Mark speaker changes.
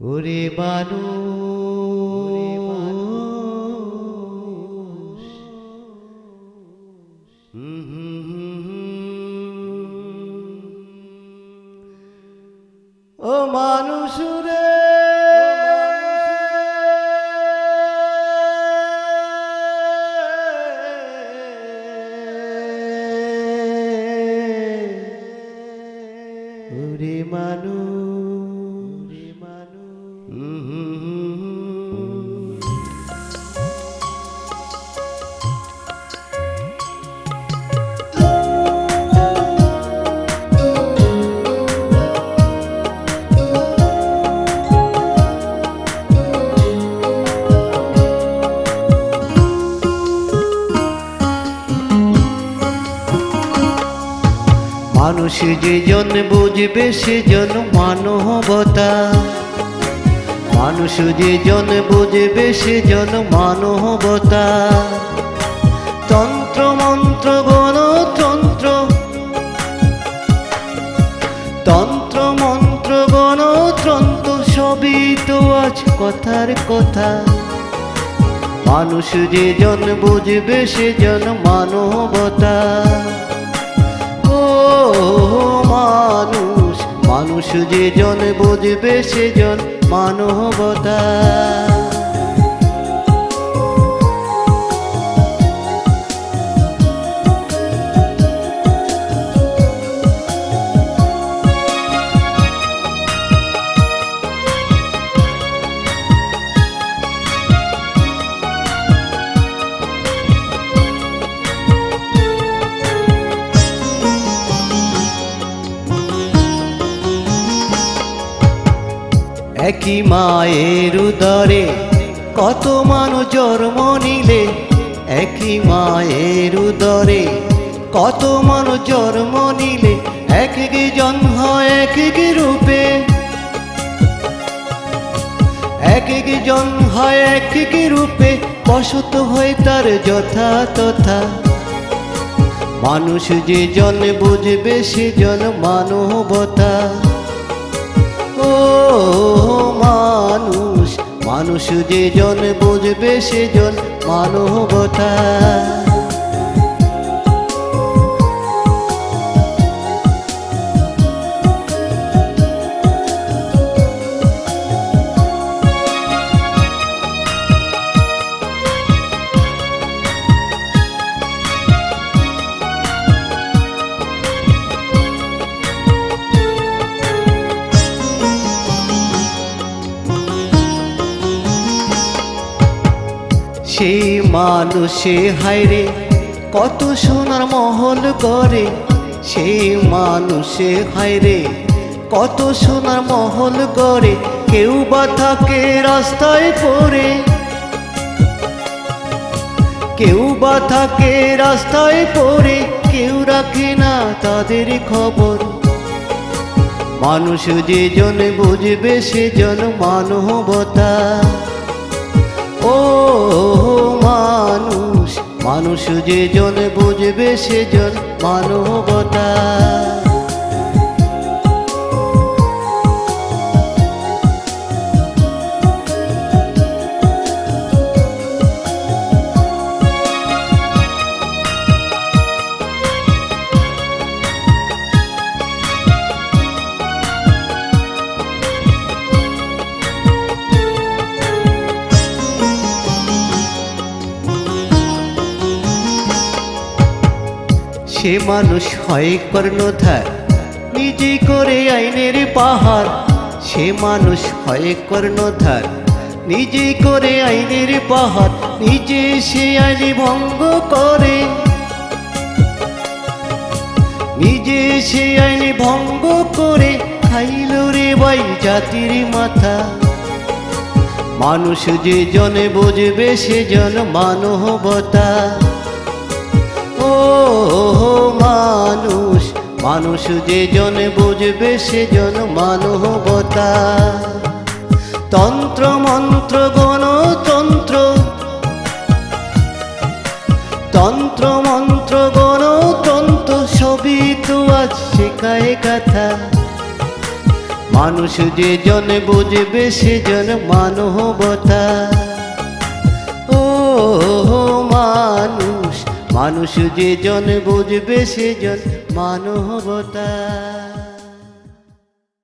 Speaker 1: ওরে বানু ও মানুষ রে। ওরে মানুষ। মানুষ যে জন বুঝবে সেজন মানবতা। মানুষ যে জন বুঝবে সেজন মানবতা। তন্ত্র, মন্ত্র গণতন্ত্র তন্ত্র। মন্ত্র গণতন্ত্র সবই তো আজ কথার কথা। মানুষ যে জন বুঝবে সেজন মানবতা। মানুষ মানুষ যে জন বুঝবে সেজন মানবতা। একই মায়ের উদরে কত মানুষ জন্ম নিলে, একই মায়ের উদরে কত মানুষ জন্ম নিলে এক জন্ম এক রূপে। এক এক জন হয় এক এক রূপে, বসত হয়ে তার যথা তথা। মানুষ যে জন বুঝবে সে জন মানবতা। মানুষ যে জন বুঝবে সে জন মানবতা সেই মানুষে হায়রে কত সোনার মহল করে সেই মানুষে হায়রে কত সোনার মহল করে কেউ বা থাকে রাস্তায় পড়ে। কেউ বা থাকে রাস্তায় পড়ে, কেউ রাখে না তাদের খবর। মানুষ যে জন বুঝবে, সে জন মানবতা। ও মানুষ মানুষ যে জন বুঝবে সে জন মানবতা। সে মানুষ হয় কর্ণধার। নিজে করে আইনের পাহাড়, সে মানুষ হয় কর্ণধার। নিজে করে আইনের পাহাড়, নিজে সে আইন ভঙ্গ করে। নিজে সে আইন ভঙ্গ করে, খাইল রে বাই জাতির মাথা। মানুষ যে জনে বুঝবে সে জন মানবতা। ও মানুষ মানুষ যে জন বুঝবে সে জন মানবতা। তন্ত্র, মন্ত্র, গণতন্ত্র। তন্ত্র, মন্ত্র, গণতন্ত্র, সবই তো আজ শেখায় কথা। মানুষ যে জন বুঝবে, সেজন মানবতা। মানুষ যে জন বুঝবে সে জন মানবতা।